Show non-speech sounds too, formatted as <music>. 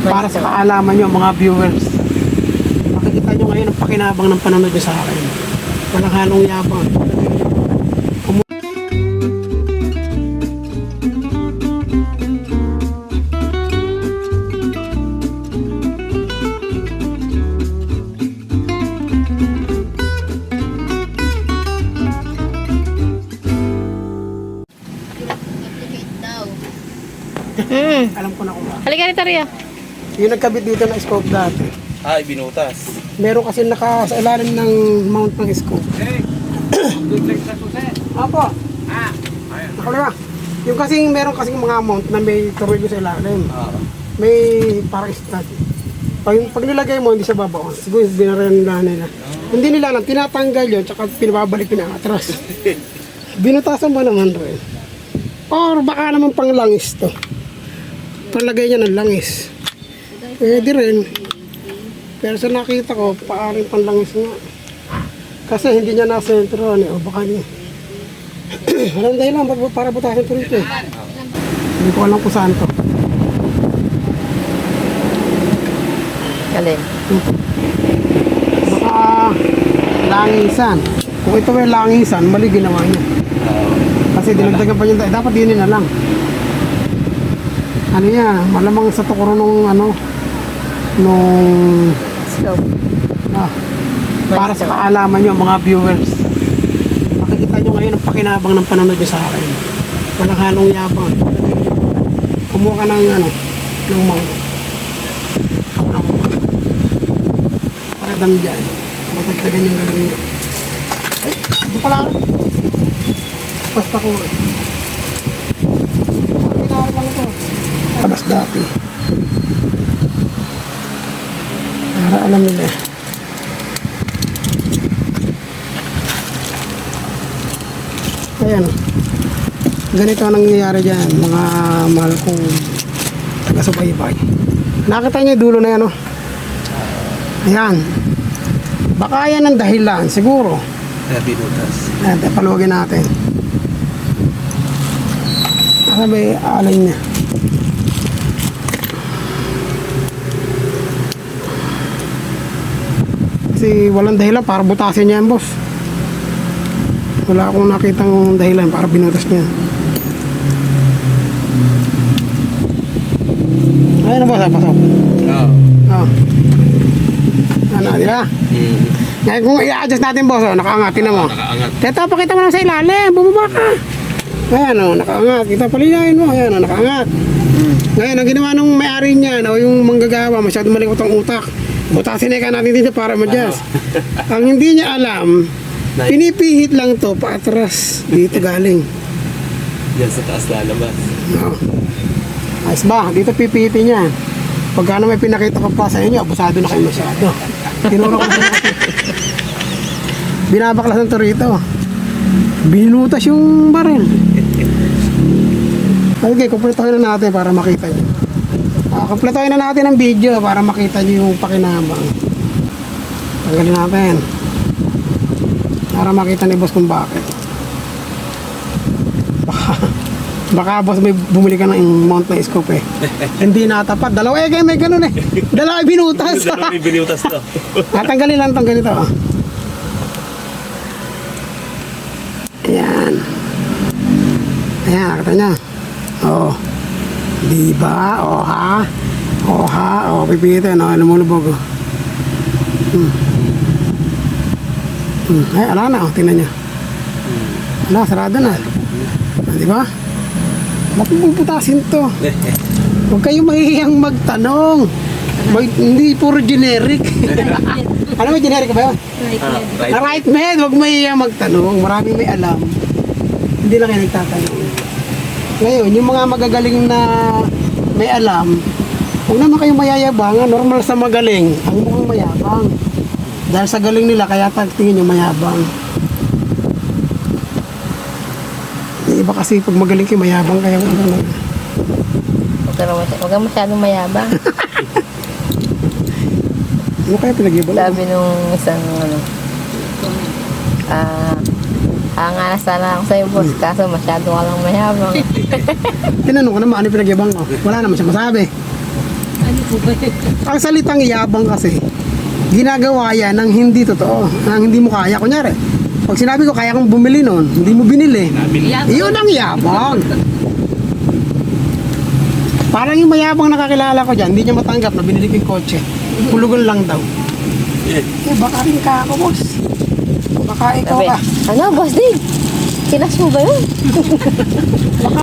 Para sa kaalaman nyo, mga viewers. Makikita nyo ngayon ang pakinabang ng panonood nyo sa akin. Walang halong yabang. Hmm. <laughs> Alam ko na kung bakit. Halika rito, Ria. Yung nagkabit dito ng scope dati. Ay, binutas. Meron kasi naka sa ilalim ng mount ng scope. Apo. Ah. Nakalawa. Yung kasing meron kasing mga mount na may tornilyo sa ilalim. Ah. May parang stud. Pag, pag nilagay mo, hindi siya babaon. Siguro binaran na nila. Hindi nila alam, tinatanggal yun, tsaka pinababalik pinakatras. <laughs> Binutasan mo naman rin. Or baka naman pang langis to. Palagay niya ng langis. Pwede rin. Pero sa nakita ko, paaring panlangis nga. Kasi hindi niya nasentro, ano, o baka <clears throat> niya. Walang dahilan para- para butasan ko rito eh. Hindi ko alam kung saan to. Galing. Baka langisan. Kung ito may langisan, mali ginawa niya. Kasi dinagdagan pa niya, dapat dinin na lang. Ano yan, malamang sa tukuro nung ano, nung, Scope. ah, para sa kaalaman nyo, mga viewers. Makikita nyo ngayon ang pakinabang ng panonood nyo sa akin. Walang halong yabang. Kumuha ka ng ano, ng mga. Para dami dyan. Matagdagan yung gagawin nyo. Ay, hindi pala. Basta ko. Kailangan lang ito. Tabas dati. Para alam nila. Ayan. Ganito ang nangyayari dyan, mga mahal kong taga-subaybay. Nakita niyo dulo na yan, oh. Ayan. Baka yan ang dahilan, siguro. Kaya binutas. Ayan, tayo paluwagin natin. Yung alay niya? Kasi walang dahilan para butasin niya yan, boss. Wala akong nakitang dahilan para binutas niya. Ayun na boss, ah, pasok. Oo. Oh. Ano, di ba? Mm. Ngayon kung i-adjust natin boss, oh, nakaangat, tinan mo. Nakaangat. Teta, pakita mo lang sa ilalim. Bumaba ka. Ayan o, nakaangat. Kita palinayin mo. Ayan o, nakaangat. Ngayon, ang ginawa ng may-ari niya, o yung manggagawa, masyado malikot ang utak. Butasin na natin dito para ma-adjust. ang hindi niya alam, pinipihit lang to paatras. Dito galing. Yan sa taas lalabas. No. Ayos ba? Dito pipihitin niya. Pagka na may pinakita ko pa sa inyo, abusado na kayo masyado. Tinuro ko sa Binabaklas ng to rito. Binutas yung baril. Okay, kumpletohin na natin para makita nyo. Ah, kumpletohin na natin ang video para makita nyo yung pakinabang. Tanggalin natin. Para makita ni boss kung bakit. Baka, baka boss may bumili ka ng mount na scope eh. <laughs> Hindi natapat. Dalawa eh, kaya may ganun eh. Dalawa binutas. <laughs> Dalawa binutas to. <laughs> Tatanggalin lang itong ganito. oh. Ayan. Ayan, nakita niya. Oo. Di ba? O ha? O ha? O pipitin. O, lumulubog. Hmm. Hmm. Ay, ala na. O, tingnan niya. Ala, sarado na. Di ba? Mapuputasin to. Huwag kayong mahihiyang magtanong. Mag- hindi puro generic. <laughs> ano ba generic ba yun? Right. Na right med, huwag mahihiyang magtanong. Maraming may alam. Hindi lang kayo nagtatanong. Ngayon, yung mga magagaling na may alam, huwag naman kayong mayayabang. Normal sa magaling, ang mukhang mayabang. Dahil sa galing nila, kaya tingin yung mayabang. Yung iba kasi pag magaling kayo, mayabang kayo. Ano, Huwag ka, naman- huwag kang masyadong mayabang. ano kaya pinag-ibang? Sabi nung isang ano, ah, hanga na sana ako sa'yo, boss, kaso masyado ka lang mayabang. <laughs> Tinanong ko naman, ano yung pinag-ibang ko? Wala naman siya masabi. Ano Ang salitang yabang kasi, ginagawa yan ng hindi totoo, ng hindi mo kaya. Kunyari, pag sinabi ko kaya kong bumili nun, hindi mo binili. Iyon ang yabang. Parang yung mayabang nakakilala ko dyan, hindi niya matanggap na binili ko yung kotse. Hulugan lang daw. Eh, Eh, baka rin ka ako, boss. Baka ikaw Sabi, ka. ano, boss din? Kinas mo ba yun? <laughs>